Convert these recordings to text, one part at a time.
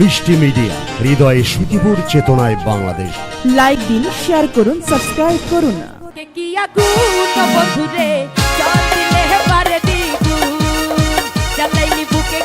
মিষ্টি মিডিয়া হৃদয়ে সুখীপুর চেতনায় বাংলাদেশ। লাইক দিন শেয়ার করুন সাবস্ক্রাইব করুন। কি আগুন जोले চল দিলে बंधुरे দ্বিগুণ চালাইনি বুকে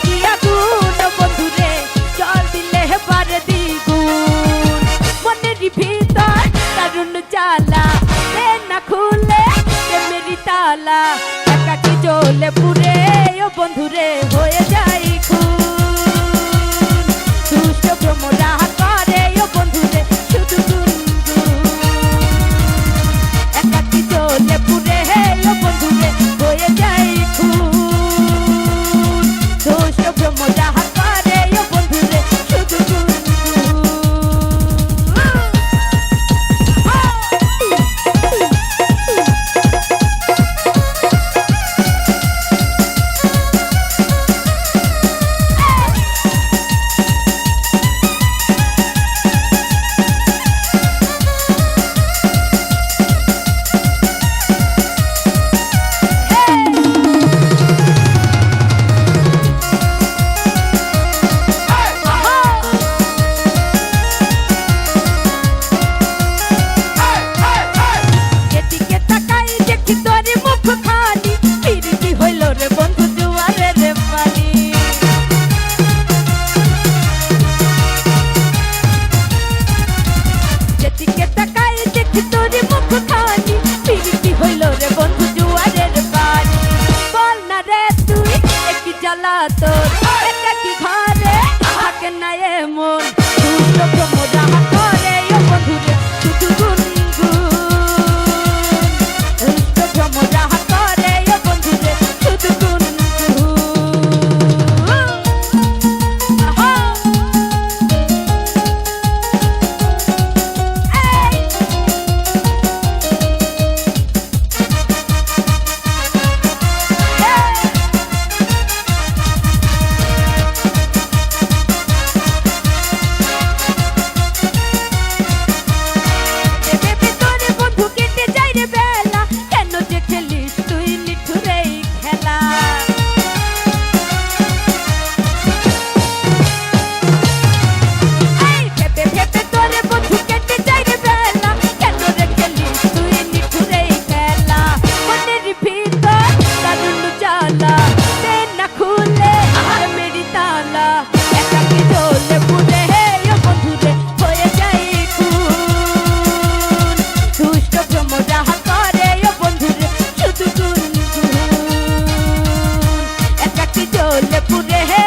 ढोलपुर है।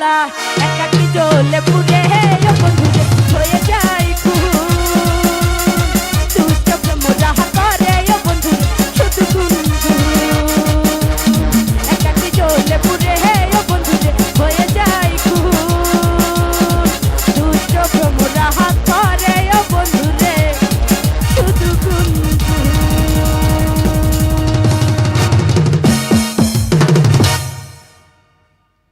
জ্বালা একাকি জ্বলে পুড়ে হে বন্ধু ছয়ে যায়